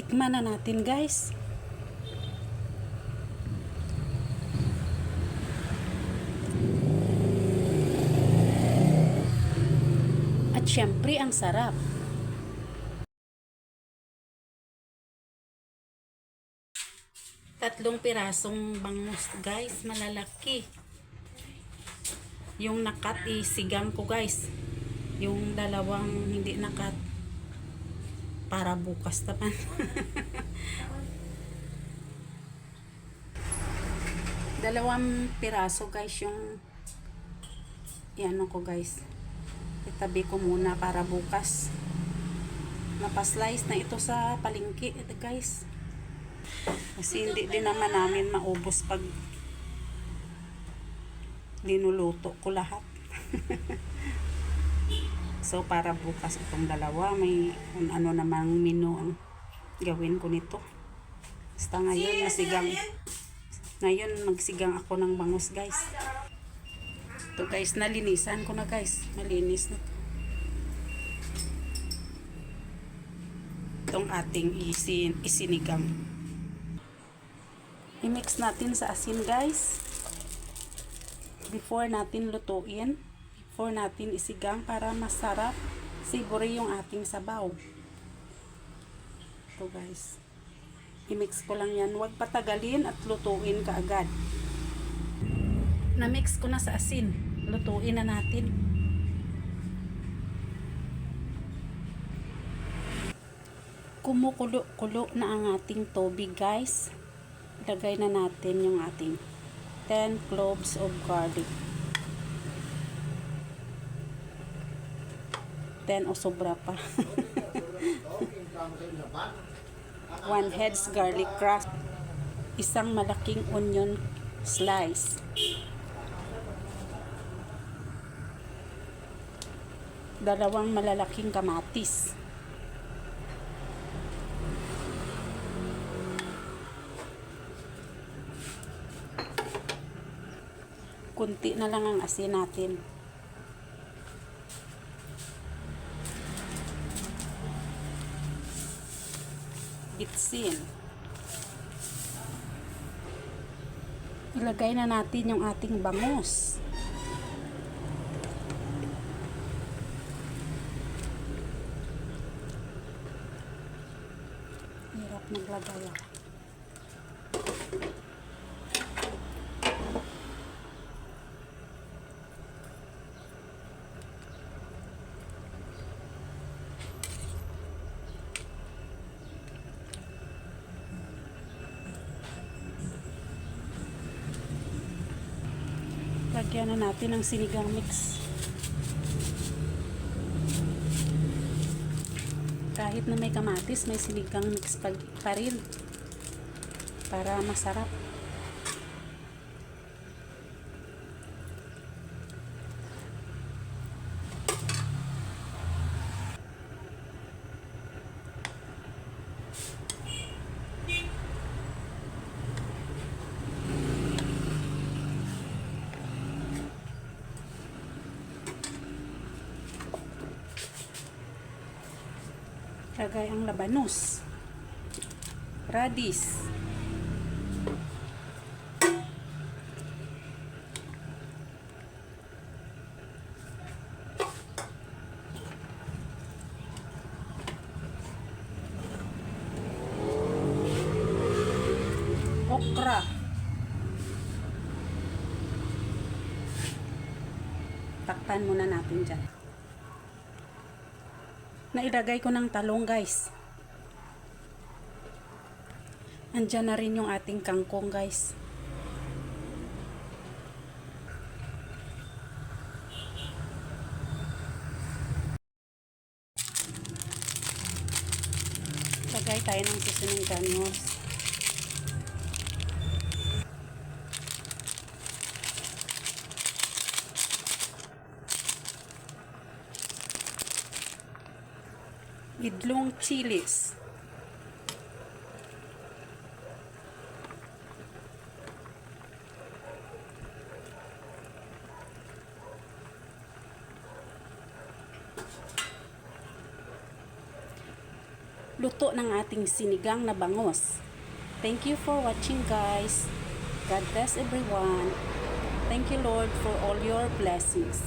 Tikman na natin guys. At syempre, ang sarap. Tatlong pirasong bangus, guys. Malalaki. Yung nakat, isigang ko, guys. Yung dalawang hindi nakat, para bukas naman. dalawang piraso, guys, yung yan ko, guys. Itabi ko muna para bukas. Napaslice na ito sa palingki, ito, guys. Kasi hindi din naman namin maubos pag linuluto ko lahat. so, para bukas itong dalawa, may kung ano namang menu ang gawin ko nito. Basta ngayon, masigang. Ngayon, magsigang ako ng bangus, guys. Ito, guys, nalinisan ko na, guys. Malinis na to. Itong ating isin, isinigang. I-mix natin sa asin guys. Before natin lutuin. Before natin isigang para masarap. Savory yung ating sabaw. Ito guys. I-mix ko lang yan. Huwag patagalin at lutuin kaagad. Na-mix ko na sa asin. Lutuin na natin. Kumukulo-kulo na ang ating tubig guys ilagay na natin yung ating 10 cloves of garlic 10 o sobra pa. 1 heads garlic crust. Isang malaking onion slice. Dalawang malalaking kamatis. Kunti na lang ang asin natin. Bitsin. Ilagay na natin yung ating bangus. Hirap naglagay ah. Lagyan na natin ng sinigang mix. Kahit na may kamatis, may sinigang mix pa, pa rin. Para masarap. Lagay ang labanos. Radis. Okra. Takpan muna natin dyan. Nailagay ko ng talong guys. Andyan na rin yung ating kangkong guys. Lagay tayo ng susunod ganyos. Idlong chilis. luto ng ating sinigang na bangos. Thank you for watching guys. God bless everyone. Thank you Lord for all your blessings.